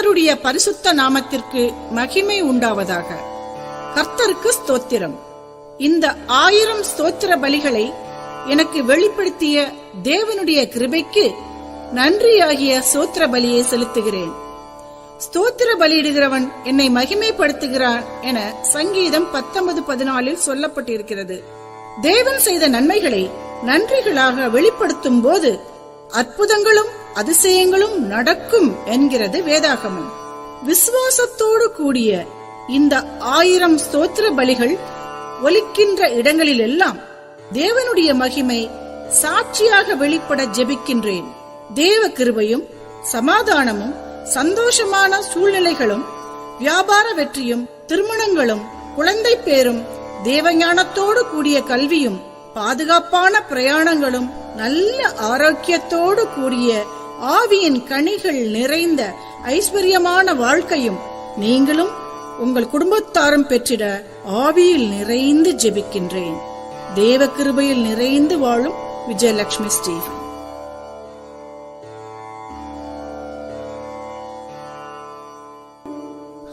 கர்த்தருடைய பரிசுத்த நாமத்திற்கு மகிமை உண்டாவதாக. கர்த்தருக்கு ஸ்தோத்திரம். இந்த ஆயிரம் ஸ்தோத்திர பலிகளை எனக்கு வெளிப்படுத்திய தேவனுடைய கிருபைக்கு நன்றியாகிய சோத்திர பலியை செலுத்துகிறேன். ஸ்தோத்திர பலியிடுகிறவன் என்னை மகிமைப்படுத்துகிறான் என சங்கீதம் பத்தொன்பது பதினாலில் சொல்லப்பட்டிருக்கிறது. தேவன் செய்த நன்மைகளை நன்றிகளாக வெளிப்படுத்தும் போது அற்புதங்களும் அதிசயங்களும் நடக்கும் என்கிறது வேதாகமம். விசுவாசத்தோடு கூடிய இந்த ஆயிரம் ஸ்தோத்திர பலிகள் ஒலிக்கின்ற இடங்களிலெல்லாம் தேவனுடைய மகிமை சாட்சியாக வெளிப்பட ஜெபிக்கின்றேன். தேவ கிருபையும் சமாதானமும் சந்தோஷமான சூழ்நிலைகளும் வியாபார வெற்றியும் திருமணங்களும் குழந்தை பேரும் தேவஞானத்தோடு கூடிய கல்வியும் பாதுகாப்பான பிரயாணங்களும் நல்ல ஆரோக்கியத்தோடு கூடிய ஆவியின் கனிகள் நிறைந்த ஐஸ்வர்யமான வாழ்க்கையும் நீங்களும் உங்கள் குடும்பத்தாரும் பெற்றிட ஆவியில் நிறைந்து ஜெபிக்கின்றேன். தேவ கிருபையில் நிறைந்து வாழும் விஜயலட்சுமி ஸ்டீஃபன்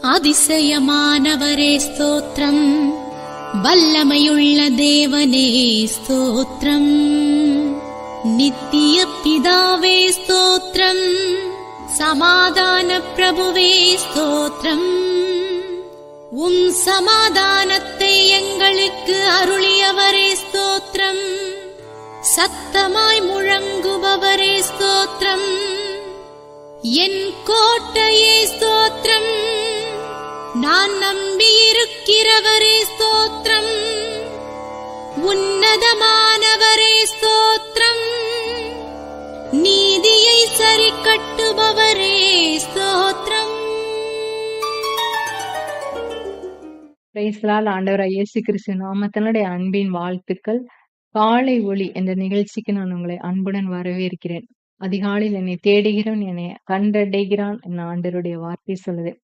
அதிசயமானவரே ஸ்தோத்திரம். வல்லமையுள்ள தேவனே ஸ்தோத்திரம். நித்திய பிதாவே ஸ்தோத்திரம் சமாதான பிரபுவே ஸ்தோத்திரம் உம் சமாதானத்தை எங்களுக்கு அருளியவரே ஸ்தோத்திரம் சத்தமாய் முழங்குபவரே ஸ்தோத்திரம் என் கோட்டையே ஸ்தோத்திரம் நான் நம்பியிருக்கிறவரே ஸ்தோத்திரம் உன்னதமானவரே ஸ்தோத்திரம் கட்டுபவரே ஸ்தோத்திரம் பிரைஸ்லால் ஆண்டவராய் இயேசு கிறிஸ்து நாமத்தினுடைய அன்பின் வாழ்த்துக்கள் காலை ஒளி என்ற நிகழ்ச்சிக்கு நான் உங்களை அன்புடன் வரவேற்கிறேன் அதிகாலையில் என்னை தேடுகிறவன் என்னை கண்டடைகிறான் என் ஆண்டவருடைய வார்த்தை சொல்லுது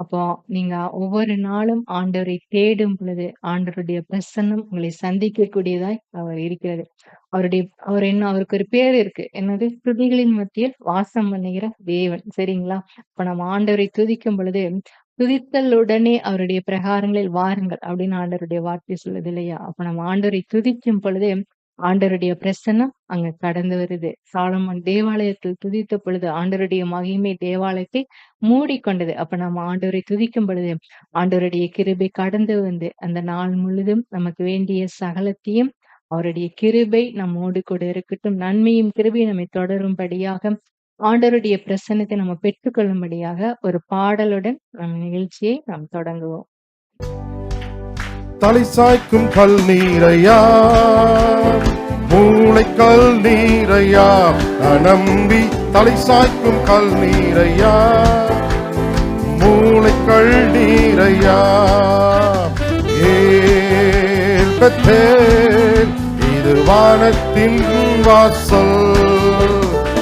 அப்போ நீங்க ஒவ்வொரு நாளும் ஆண்டவரை தேடும் பொழுது ஆண்டவருடைய பிரசன்னம் உங்களை சந்திக்கக்கூடியதாய் அவர் இருக்கிறது. அவருடைய அவர் என்ன அவருக்கு ஒரு பேர் இருக்கு. என்னது? துதிகளின் மத்தியில் வாசம் பண்ணுகிற தேவன். சரிங்களா? இப்ப நம்ம ஆண்டவரை துதிக்கும் பொழுது துதித்தலுடனே அவருடைய பிரகாரங்களில் வாருங்கள் அப்படின்னு ஆண்டவருடைய வார்த்தை சொல்லுது இல்லையா? அப்ப நம்ம ஆண்டவரை துதிக்கும் பொழுது ஆண்டருடைய பிரசன்னம் அங்க கடந்து வருது. சாலமன் தேவாலயத்தில் துதித்த பொழுது ஆண்டருடைய மகிமை தேவாலயத்தை மூடிக்கொண்டது. அப்ப நம்ம ஆண்டவரை துதிக்கும் பொழுது ஆண்டவருடைய கிருபை கடந்து வந்து அந்த நாள் முழுதும் நமக்கு வேண்டிய சகலத்தையும் அவருடைய கிருபை நம்மோடு கூட இருக்கட்டும். நன்மையும் கிருபையும் நம்மை தொடரும்படியாக ஆண்டவருடைய பிரசனத்தை நம்ம பெற்றுக்கொள்ளும்படியாக ஒரு பாடலுடன் நம் நிகழ்ச்சியை நாம் தொடங்குவோம். தலை சாய்க்கும் கல் நீரையா? மூளைக்கல் நீரையா? நான் நம்பி தலை சாய்க்கும் கல் நீரையா? மூளைக்கல் நீரையா? ஏற்பத்தேன் இது வானத்தின் வாசல்.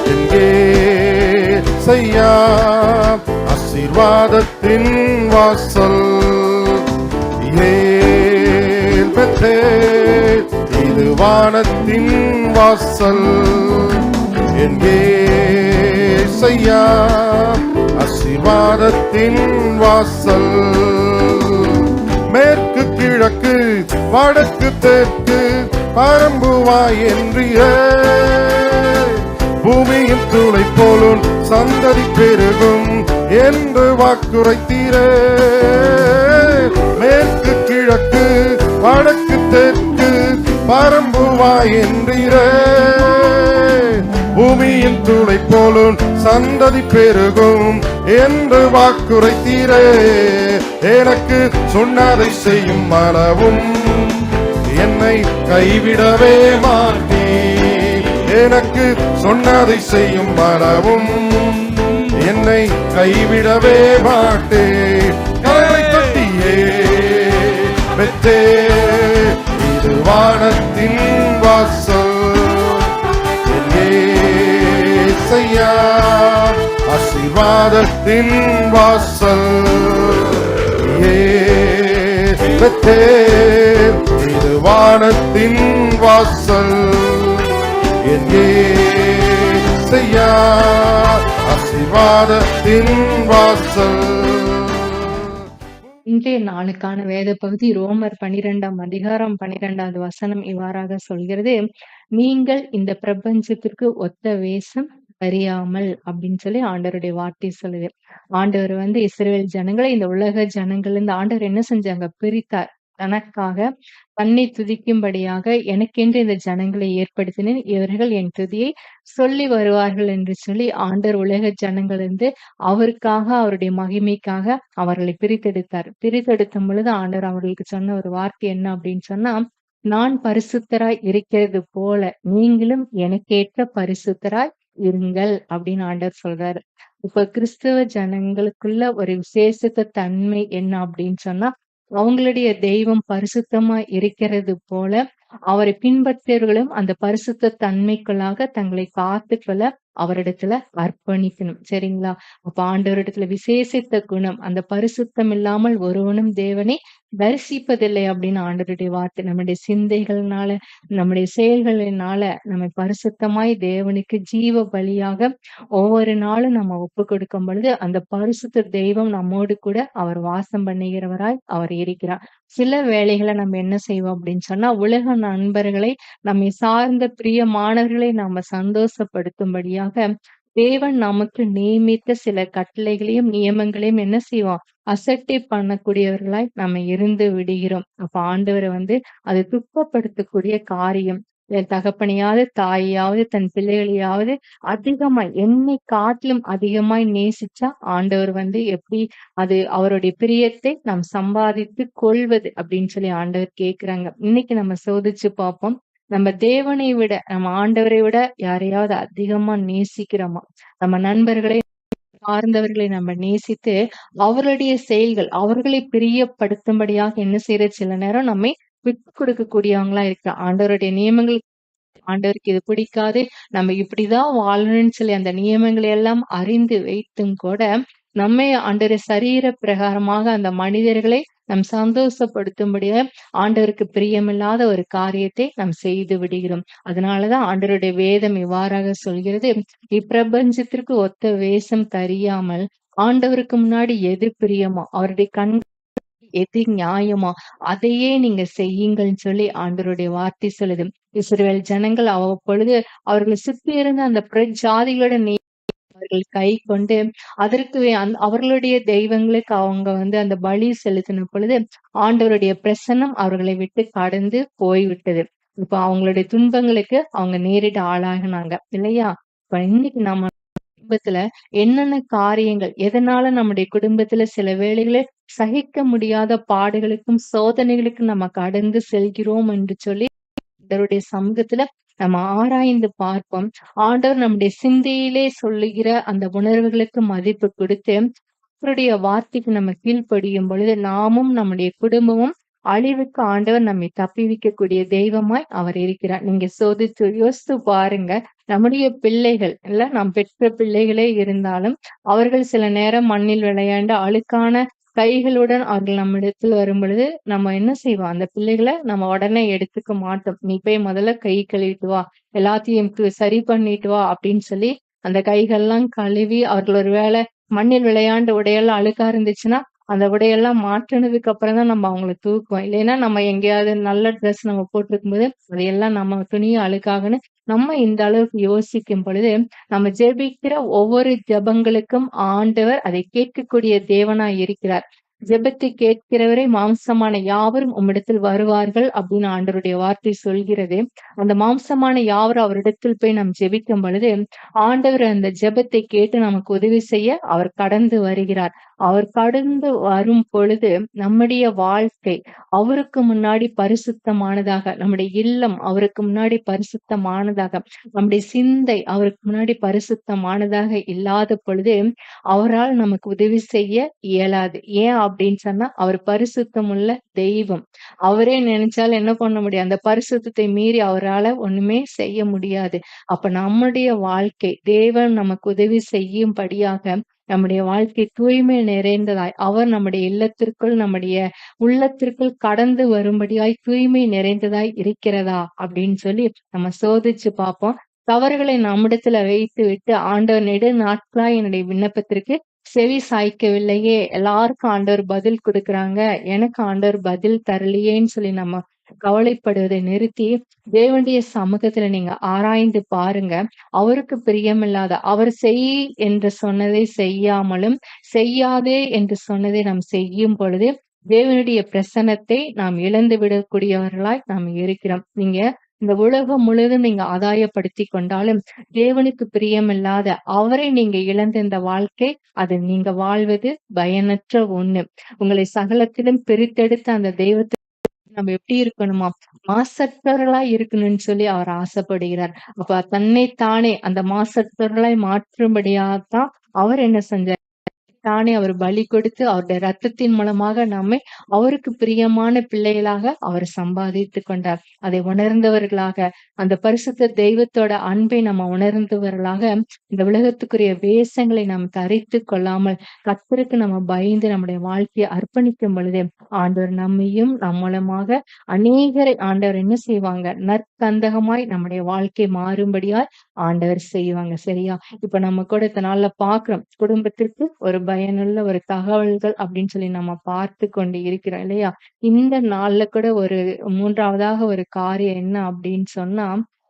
எங்கே செய்யா? ஆசீர்வாதத்தின் வாசல். ஏ பெத்தேல் இது வானத்தின் வாசல் எங்கே செய்யா ஆசீர்வாதத்தின் வாசல். மேற்கு கிழக்கு வடக்கு தெற்கு பரம்புவாய் என்றிய பூமியின் துளை போலும் சந்ததி பெருகும் என்று வாக்குரைத்தீரே. பரம்புவாய் என்றீரே பூமியின் துளை போலும் சந்ததி பெருகும் என்று வாக்குரைத்தீரே எனக்கு சொன்னதை செய்யும் அளவும் என்னை கைவிடவே மாட்டேன் எனக்கு சொன்னதை செய்யும் அளவும் என்னை கைவிடவே மாட்டே கலை தட்டியே பெத்தே வானத்தின் வாசல். செய்யா ஆசீர்வாதத்தின் வாசல். ஏ இது வானத்தின் வாசல். என் செய்யா ஆசீர்வாதத்தின் வாசல். இன்றைய நாளுக்கான வேத பகுதி ரோமர் பனிரெண்டாம் அதிகாரம் பனிரெண்டாவது வசனம் இவ்வாறாக சொல்கிறது. நீங்கள் இந்த பிரபஞ்சத்திற்கு ஒத்த வேஷம் அறியாமல் அப்படின்னு சொல்லி ஆண்டவருடைய வார்த்தை சொல்லுது. ஆண்டவர் வந்து இஸ்ரேல் ஜனங்களை இந்த உலக ஜனங்கள் இந்த ஆண்டவர் என்ன செஞ்சாங்க? பிரித்தார். தனக்காக தன்னை துதிக்கும்படியாக எனக்கென்று இந்த ஜனங்களை ஏற்படுத்தினேன். இவர்கள் என் துதியை சொல்லி வருவார்கள் என்று சொல்லி ஆண்டர் உலக ஜனங்கள் இருந்து அவருக்காக அவருடைய மகிமைக்காக அவர்களை பிரித்தெடுத்தார். பிரித்தெடுத்த பொழுது ஆண்டர் அவர்களுக்கு சொன்ன ஒரு வார்த்தை என்ன அப்படின்னு சொன்னா நான் பரிசுத்தராய் இருக்கிறது போல நீங்களும் எனக்கேற்ற பரிசுத்தராய் இருங்கள் அப்படின்னு ஆண்டர் சொல்றாரு. இப்ப கிறிஸ்தவ ஜனங்களுக்குள்ள ஒரு விசேஷத்த தன்மை என்ன அப்படின்னு சொன்னா அவங்களுடைய தெய்வம் பரிசுத்தமா இருக்கிறது போல அவரை பின்பற்றியவர்களும் அந்த பரிசுத்த தன்மைக்குள்ளாக தங்களை காத்துக்கொள்ள அவரிடத்துல அர்ப்பணிக்கணும். சரிங்களா? அப்ப ஆண்டவரிடத்துல விசேஷித்த குணம் அந்த பரிசுத்தம் இல்லாமல் ஒருவனும் தேவனை தரிசிப்பதில்லை அப்படின்னு ஆண்டவருடைய வார்த்தை. நம்முடைய சிந்தைகள்னால நம்முடைய செயல்களினால நம்மை பரிசுத்தமாய் தேவனுக்கு ஜீவ பலியாக ஒவ்வொரு நாளும் நம்ம ஒப்பு கொடுக்கும் பொழுது அந்த பரிசுத்த தெய்வம் நம்மோடு கூட அவர் வாசம் பண்ணுகிறவராய் அவர் இருக்கிறார். சில வேலைகளை நம்ம என்ன செய்வோம் அப்படின்னு சொன்னா உலக நண்பர்களை நம்மை சார்ந்த பிரியமானவர்களை நாம சந்தோஷப்படுத்தும்படியாக தேவன் நமக்கு நியமித்த சில கட்டளைகளையும் நியமங்களையும் என்ன செய்வோம் அசட்டை பண்ணக்கூடியவர்களாய் நம்ம இருந்து விடுகிறோம். அப்ப ஆண்டவரை வந்து அது துக்கப்படுத்தக்கூடிய காரியம். என் தகப்பனையாவது தாயாவது தன் பிள்ளைகளையாவது அதிகமாய் என்னை காட்டிலும் அதிகமாய் நேசிச்சா ஆண்டவர் வந்து எப்படி அது அவருடைய பிரியத்தை நாம் சம்பாதித்து கொள்வது அப்படின்னு சொல்லி ஆண்டவர் கேக்குறாங்க. இன்னைக்கு நம்ம சோதிச்சு பார்ப்போம். நம்ம தேவனை விட நம்ம ஆண்டவரை விட யாரையாவது அதிகமா நேசிக்கிறோமா? நம்ம நண்பர்களை சார்ந்தவர்களை நம்ம நேசித்து அவருடைய செயல்கள் அவர்களை பிரியப்படுத்தும்படியாக என்ன செய்யற சில நேரம் நம்மை விட்டு கொடுக்கக்கூடியவங்களா இருக்கிற ஆண்டவருடைய நியமங்கள் ஆண்டவருக்கு இது பிடிக்காது. நம்ம இப்படிதான் வாழணும்னு சொல்லி அந்த நியமங்களை எல்லாம் அறிந்து வைத்தும் கூட நம்மை ஆண்டவரை சரீர பிரகாரமாக அந்த மனிதர்களை நம் சந்தோஷப்படுத்தும்படிய ஆண்டவருக்கு பிரியமில்லாத ஒரு காரியத்தை நாம் செய்து விடுகிறோம். அதனாலதான் ஆண்டவருடைய வேதம் இவ்வாறாக சொல்கிறது இப்பிரபஞ்சத்திற்கு ஒத்த வேஷம் தெரியாமல் ஆண்டவருக்கு முன்னாடி எது பிரியமோ? அவருடைய கண் எது நியாயமோ அதையே நீங்க செய்யுங்கள்னு சொல்லி ஆண்டவருடைய வார்த்தை சொல்லுது. இஸ்ரேல் ஜனங்கள் அவ்வப்பொழுது அவர்களை சுற்றி இருந்த அந்த பிரஜாதிகளோட நீ அவர்கள் கை கொண்டு அதற்கு அவர்களுடைய தெய்வங்களுக்கு அவங்க வந்து அந்த பலி செலுத்தின பொழுது ஆண்டவருடைய பிரசன்னம் அவர்களை விட்டு கடந்து போய்விட்டது. இப்ப அவங்களுடைய துன்பங்களுக்கு அவங்க நேரிட்டு ஆளாகினாங்க. இல்லையா? இப்ப இன்னைக்கு நம்ம குடும்பத்துல என்னென்ன காரியங்கள் எதனால நம்முடைய குடும்பத்துல சில வேளைகளை சகிக்க முடியாத பாடுகளுக்கும் சோதனைகளுக்கும் நம்ம கடந்து செல்கிறோம் என்று சொல்லி இவருடைய சமூகத்துல நம்ம ஆராய்ந்து பார்ப்போம். ஆண்டவர் நம்முடைய சிந்தையிலே சொல்லுகிற அந்த உணர்வுகளுக்கு மதிப்பு கொடுத்து அவருடைய வார்த்தைக்கு நம்ம கீழ்ப்படியும் பொழுது நாமும் நம்முடைய குடும்பமும் அழிவுக்கு ஆண்டவர் நம்மை தப்பிவிக்கக்கூடிய தெய்வமாய் அவர் இருக்கிறார். நீங்க சோதித்து யோசித்து பாருங்க. நம்முடைய பிள்ளைகள் இல்ல நாம் பெற்ற பிள்ளைகளே இருந்தாலும் அவர்கள் சில நேரம் மண்ணில் விளையாண்டு அழுக்கான கைகளுடன் அவர்கள் நம்மிடத்தில் வரும் பொழுது நம்ம என்ன செய்வோம்? அந்த பிள்ளைகளை நம்ம உடனே எடுத்துக்க மாட்டோம். நீ போய் முதல்ல கை கழுவிட்டு வா. எல்லாத்தையும் சரி பண்ணிட்டு வா அப்படின்னு சொல்லி அந்த கைகள்லாம் கழுவி அவர்கள் ஒரு வேளை மண்ணில் விளையாண்டு உடையெல்லாம் அழுக்கா இருந்துச்சுன்னா அந்த உடையெல்லாம் மாற்றினதுக்கு அப்புறம் தான் நம்ம அவங்களை தூக்குவோம். இல்லைன்னா நம்ம எங்கேயாவது நல்ல ட்ரெஸ் நம்ம போட்டிருக்கும் போது அதையெல்லாம் நம்ம துணியும் அழுக்காகன்னு நம்ம இந்த அளவுக்கு யோசிக்கும் பொழுது நம்ம ஜெபிக்கிற ஒவ்வொரு ஜெபங்களுக்கும் ஆண்டவர் அதை கேட்கக்கூடிய தேவனாய் இருக்கிறார். ஜெபத்தை கேட்கிறவரே மாம்சமான யாவரும் உம்மிடத்தில் வருவார்கள் அப்படின்னு ஆண்டவருடைய வார்த்தை சொல்கிறது. அந்த மாம்சமான யாவரும் அவரிடத்தில் போய் நாம் ஜெபிக்கும் பொழுது ஆண்டவர் அந்த ஜெபத்தை கேட்டு நமக்கு உதவி செய்ய அவர் கடந்து வருகிறார். அவர் கடந்து வரும் பொழுது நம்முடைய வாழ்க்கை அவருக்கு முன்னாடி பரிசுத்தமானதாக நம்முடைய இல்லம் அவருக்கு முன்னாடி பரிசுத்தமானதாக நம்முடைய சிந்தை அவருக்கு முன்னாடி பரிசுத்தமானதாக இல்லாத பொழுது அவரால் நமக்கு உதவி செய்ய இயலாது. ஏன் அப்படின்னு சொன்னா அவர் பரிசுத்தம் உள்ள தெய்வம். அவரே நினைச்சாலும் என்ன பண்ண முடியும்? அந்த பரிசுத்தத்தை மீறி அவரால ஒண்ணுமே செய்ய முடியாது. அப்ப நம்முடைய வாழ்க்கை தேவன் நமக்கு உதவி செய்யும்படியாக நம்முடைய வாழ்க்கை தூய்மை நிறைந்ததாய் அவர் நம்முடைய இல்லத்திற்குள் நம்முடைய உள்ளத்திற்குள் கடந்து வரும்படியாய் தூய்மை நிறைந்ததாய் இருக்கிறதா? அப்படின்னு சொல்லி நம்ம சோதிச்சு பார்ப்போம். தவறுகளை நம்மிடத்துல வைத்து விட்டு ஆண்டவர் நெடு நாட்களாய் என்னுடைய விண்ணப்பத்திற்கு செவி சாய்க்கவில்லையே எல்லாருக்கும் ஆண்டவர் பதில் கொடுக்குறாங்க. எனக்கு ஆண்டவர் பதில் தரலையேன்னு சொல்லி நம்ம கவலைப்படுவதை நிறுத்தி தேவனுடைய சமூகத்துல நீங்க ஆராய்ந்து பாருங்க. அவருக்கு பிரியமில்லாத அவர் செய் என்று சொன்னதை செய்யாமலும் செய்யாதே என்று சொன்னதை நாம் செய்யும் பொழுது தேவனுடைய பிரசன்னத்தை நாம் இழந்து விடக்கூடியவர்களாய் நாம் இருக்கிறோம். நீங்க இந்த உலகம் முழுதும் நீங்க ஆதாயப்படுத்தி கொண்டாலும் தேவனுக்கு பிரியமில்லாத அவரை நீங்க இழந்த இந்த வாழ்க்கை அது நீங்க வாழ்வது பயனற்ற ஒண்ணு. உங்களை சகலத்திலும் பிரித்தெடுத்த அந்த தெய்வத்தை நம்ம எப்படி இருக்கணுமா? மாசற்றவர்களாய் இருக்கணும்னு சொல்லி அவர் ஆசைப்படுகிறார். அப்ப தன்னைத்தானே அந்த மாசற்றவர்களாய் மாற்றும்படியாதான் அவர் என்ன செஞ்சார்? தானே அவர் பலி கொடுத்து அவருடைய ரத்தத்தின் மூலமாக நம்மை அவருக்கு பிரியமான பிள்ளைகளாக அவர் சம்பாதித்து கொண்டார். அதை உணர்ந்தவர்களாக அந்த பரிசுத்த தெய்வத்தோட அன்பை நம்ம உணர்ந்தவர்களாக இந்த உலகத்துக்குரிய வேஷங்களை நாம் தரித்து கொள்ளாமல் கத்தருக்கு நம்ம பயந்து நம்முடைய வாழ்க்கையை அர்ப்பணிக்கும் பொழுது ஆண்டவர் நம்மையும் நம் மூலமாக அநேகரை ஆண்டவர் என்ன செய்வாங்க? நற்கந்தகமாய் நம்முடைய வாழ்க்கை மாறும்படியாய் ஆண்டவர் செய்வாங்க. சரியா? இப்ப நம்ம கூட இந்த நாள்ல பாக்குறோம் குடும்பத்திற்கு ஒரு பயனுள்ள ஒரு தகவல்கள் அப்படின்னு சொல்லி நம்ம பார்த்து கொண்டு இருக்கிறோம் இல்லையா? இந்த நாள்ல கூட ஒரு மூன்றாவதாக ஒரு காரியம் என்ன அப்படின்னு சொன்னா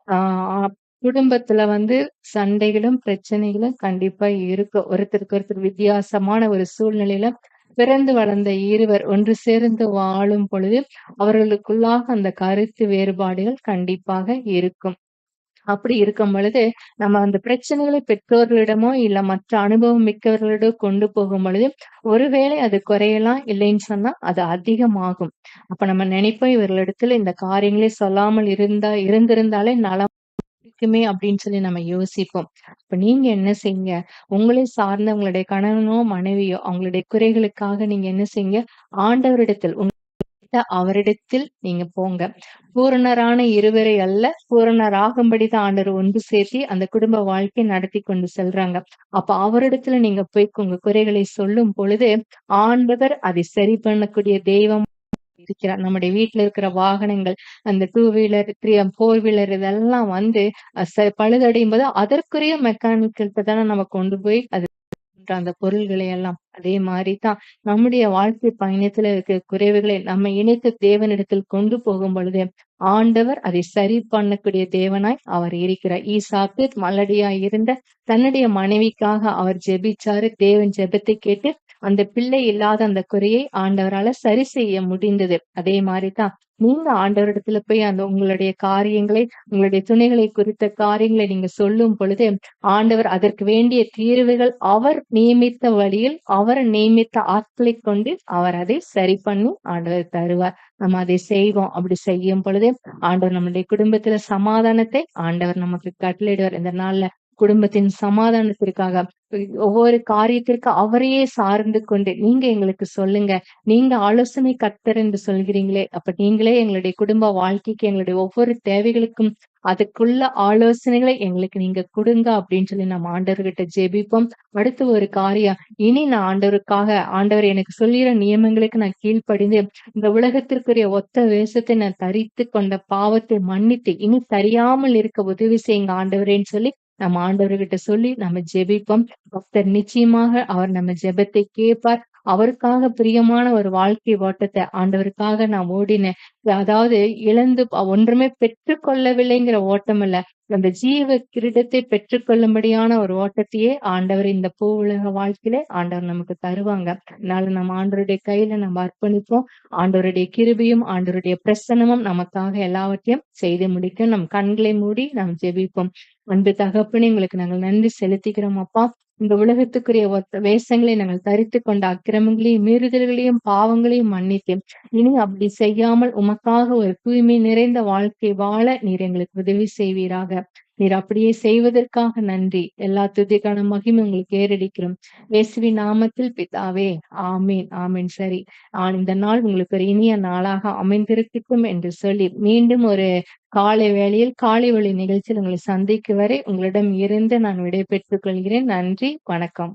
ஆஹ் குடும்பத்துல வந்து சண்டைகளும் பிரச்சனைகளும் கண்டிப்பா இருக்கும் ஒருத்தருக்கு ஒருத்தர் வித்தியாசமான ஒரு சூழ்நிலையில பிறந்து வளர்ந்த இருவர் ஒன்று சேர்ந்து வாழும் பொழுது அவர்களுக்குள்ளாக அந்த கருத்து வேறுபாடுகள் கண்டிப்பாக இருக்கும். அப்படி இருக்கும் பொழுது நம்ம அந்த பிரச்சனைகளை பெற்றோர்களிடமோ இல்ல மற்ற அனுபவம் மிக்கவர்களிடம் கொண்டு போகும் பொழுது ஒருவேளை அது குறையலாம் இல்லைன்னு சொன்னா அது அதிகமாகும். அப்ப நம்ம நினைப்போம் இவர்களிடத்துல இந்த காரியங்களே சொல்லாமல் இருந்தா இருந்திருந்தாலே நலம் இருக்குமே அப்படின்னு சொல்லி நம்ம யோசிப்போம். அப்ப நீங்க என்ன செய்யுங்க? உங்களை சார்ந்த உங்களுடைய கணவனோ மனைவியோ அவங்களுடைய குறைகளுக்காக நீங்க என்ன செய்யுங்க? ஆண்டவரிடத்தில் உங்க அவரிடத்தில் நீங்க போங்க. பூரணரான இருவரை அல்ல பூரணராகும்படிதான் ஆண்டவர் ஒன்று சேர்த்தி அந்த குடும்ப வாழ்க்கை நடத்தி கொண்டு செல்றாங்க. அப்ப அவரிடத்துல நீங்க போய் உங்க குறைகளை சொல்லும் பொழுது ஆண்டவர் அதை சரி பண்ணக்கூடிய தெய்வம் இருக்கிறார். நம்முடைய வீட்டுல இருக்கிற வாகனங்கள் அந்த two wheeler three four wheeler இதெல்லாம் வந்து ச- பழுதடையும் போது அதற்குரிய மெக்கானிக்கிட்ட தானே நம்ம கொண்டு போய் அது அந்த பொருள்களை எல்லாம் அதே மாதிரிதான் நம்முடைய வாழ்க்கை பயணத்துல இருக்க குறைவுகளை நம்ம இணைத்து தேவனிடத்தில் கொண்டு போகும் பொழுது ஆண்டவர் அதை சரி பண்ணக்கூடிய தேவனாய் அவர் இருக்கிறார். ஈசாக்கு மலடியா இருந்த தன்னுடைய மனைவிக்காக அவர் ஜெபிச்சாரு. தேவன் ஜெபத்தை கேட்டு அந்த பிள்ளை இல்லாத அந்த குறையை ஆண்டவரால சரி செய்ய முடிந்தது. அதே மாதிரிதான் நீங்க ஆண்டவரிடத்துல போய் அந்த உங்களுடைய காரியங்களை உங்களுடைய துணைகளை குறித்த காரியங்களை நீங்க சொல்லும் பொழுது ஆண்டவர் அதற்கு வேண்டிய தீர்வுகள் அவர் நியமித்த வழியில் அவர் நியமித்த ஆட்களை கொண்டு அவர் அதை சரி பண்ணி ஆண்டவர் தருவார். நம்ம அதை செய்வோம். அப்படி செய்யும் பொழுது ஆண்டவர் நம்முடைய குடும்பத்துல சமாதானத்தை ஆண்டவர் நமக்கு கட்டளையிடுவார். இந்த நாள்ல குடும்பத்தின் சமாதானத்திற்காக ஒவ்வொரு காரியத்திற்கு அவரையே சார்ந்து கொண்டு நீங்க எங்களுக்கு சொல்லுங்க. நீங்க ஆலோசனை கத்தர் என்று சொல்கிறீங்களே. அப்ப நீங்களே எங்களுடைய குடும்ப வாழ்க்கைக்கு எங்களுடைய ஒவ்வொரு தேவைகளுக்கும் அதுக்குள்ள ஆலோசனைகளை எங்களுக்கு நீங்க கொடுங்க அப்படின்னு சொல்லி நம்ம ஆண்டவர்கிட்ட ஜெபிப்போம். அடுத்து ஒரு காரியம். இனி நான் ஆண்டவருக்காக ஆண்டவர் எனக்கு சொல்லுகிற நியமங்களுக்கு நான் கீழ்ப்படிந்து இந்த உலகத்திற்குரிய ஒத்த வேஷத்தை நான் தரித்து கொண்ட பாவத்தை மன்னித்து இனி தரியாமல் இருக்க உதவி செய்யுங்க ஆண்டவரேன்னு சொல்லி நம்ம ஆண்டவர்கிட்ட சொல்லி நம்ம ஜெபிப்போம். பக்தர் நிச்சயமாக அவர் நம்ம ஜெபத்தை கேட்பார். அவருக்காக பிரியமான ஒரு வாழ்க்கை ஓட்டத்தை ஆண்டவருக்காக நான் ஓடினேன் அதாவது இழந்து ஒன்றுமே பெற்றுக்கொள்ளவில்லைங்கிற ஓட்டம் இல்ல. அந்த ஜீவ கிரீடத்தை பெற்றுக்கொள்ளும்படியான ஒரு ஓட்டத்தையே ஆண்டவர் இந்த பூ உலக வாழ்க்கையிலே ஆண்டவர் நமக்கு தருவாங்க. அதனால நம்ம ஆண்டவருடைய கையில நம்ம அர்ப்பணிப்போம். ஆண்டவருடைய கிருபியும் ஆண்டவருடைய பிரசனமும் நமக்காக எல்லாவற்றையும் செய்து முடிக்கும் நம் கண்களை மூடி நாம் ஜெபிப்போம். அன்பு தகப்பனே உங்களுக்கு நாங்கள் நன்றி செலுத்திக்கிறோம் அப்பா. இந்த உலகத்துக்குரிய ஒத்த வேஷங்களை நாங்கள் தரித்து கொண்ட அக்கிரமங்களையும் மீறுதல்களையும் பாவங்களையும் மன்னித்து இனி அப்படி செய்யாமல் உமக்காக ஒரு தூய்மை நிறைந்த வாழ்க்கை வாழ நீர் எங்களுக்கு உதவி செய்வீராக. நீர் அப்படியே செய்வதற்காக நன்றி. எல்லா துதிக்கான மகிமை உங்களுக்கு ஏறடிக்கிறோம். இயேசுவி நாமத்தில் பிதாவே ஆமீன் ஆமீன். சரி ஆன் இந்த நாள் உங்களுக்கு ஒரு இனிய நாளாக அமைந்திருக்கட்டும் என்று சொல்லி மீண்டும் ஒரு காலை வேளையில் காலை ஒளி நிகழ்ச்சியில் உங்களை சந்திக்கும் வரை உங்களிடம் இருந்து நான் விடை பெற்றுக் கொள்கிறேன். நன்றி வணக்கம்.